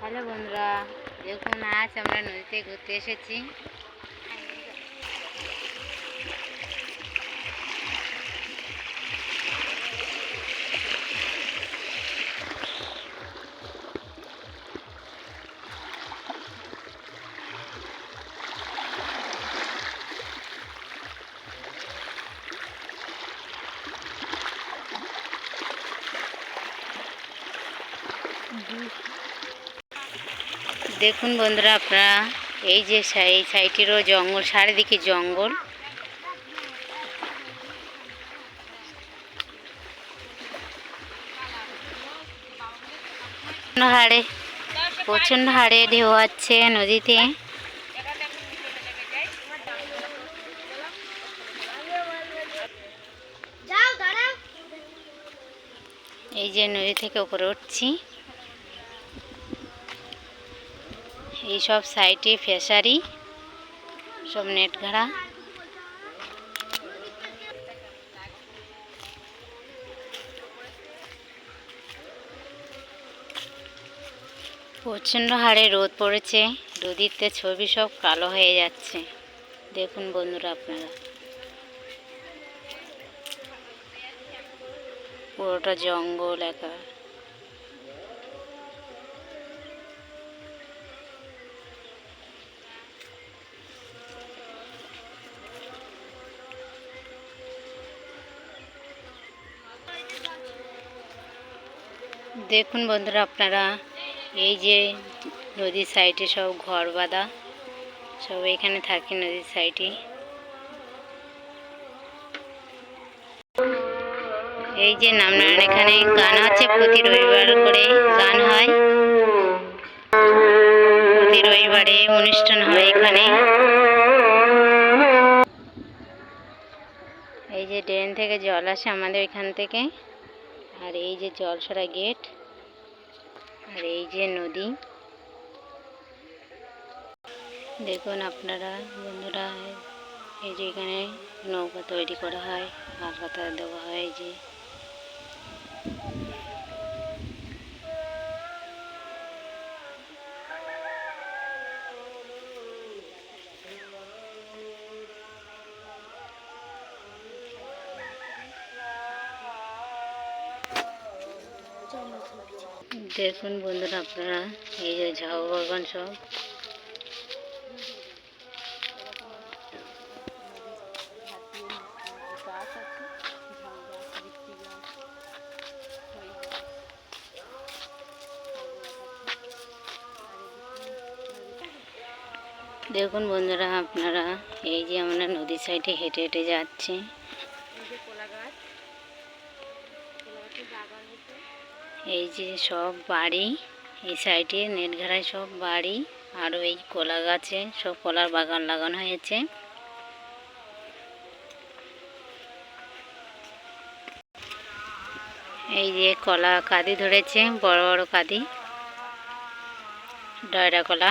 Hello বন্ধুরা দেখুন আজ আমরা নদীতে ঘুরতে এসেছি। দেখুন বন্ধুরা আপনারা, এই যে এই সাইডেরও জঙ্গল, চারিদিকে জঙ্গল। হাড়ে, প্রচণ্ড হাড়ে ঢেউ আছে নদীতে। এই যে নদী থেকে উপরে উঠছি। এই সব সাইটে ফেসারি সব নেট ঘাড়া। প্রচণ্ড হারে রোদ পড়েছে নদীতে ছবি সব কালো হয়ে যাচ্ছে। দেখুন বন্ধুরা আপনারা। পুরোটা জঙ্গল একা। দেখুন বন্ধুরা আপনারা, এই যে নদীর সাইডে সব ঘর বাঁধা, সব এখানে থাকে নদীর সাইডে। এই যে নামনারায়ণ এখানে গান আছে প্রতি রবিবার করে গান হয়। প্রতি রবিবারে অনুষ্ঠান হয় এখানে। এই যে ড্রেন থেকে জল আসে আমাদের এখান থেকে। আর এই যে জলসরা গেট, আর এই যে নদী। দেখুন আপনারা, বন্ধুরা, এই যে এখানে নৌকা তৈরি করা হয় হালকাতা দেওয়া হয় যে। দেখুন বন্ধুরা আপনারা, এই যে ঝাউ বাগান সব। দেখুন বন্ধুরা আপনারা, এই যে আমরা নদীর সাইডে হেঁটে হেঁটে যাচ্ছি। এই যে সব বাড়ি, এই সাইডে নেটঘাড়ায় সব বাড়ি, আর এই কলা গাছে সব কলার বাগান লাগানো হয়েছে। এই যে কলা কাদি ধরেছে, বড় বড় কাদি, ডয়রা কলা।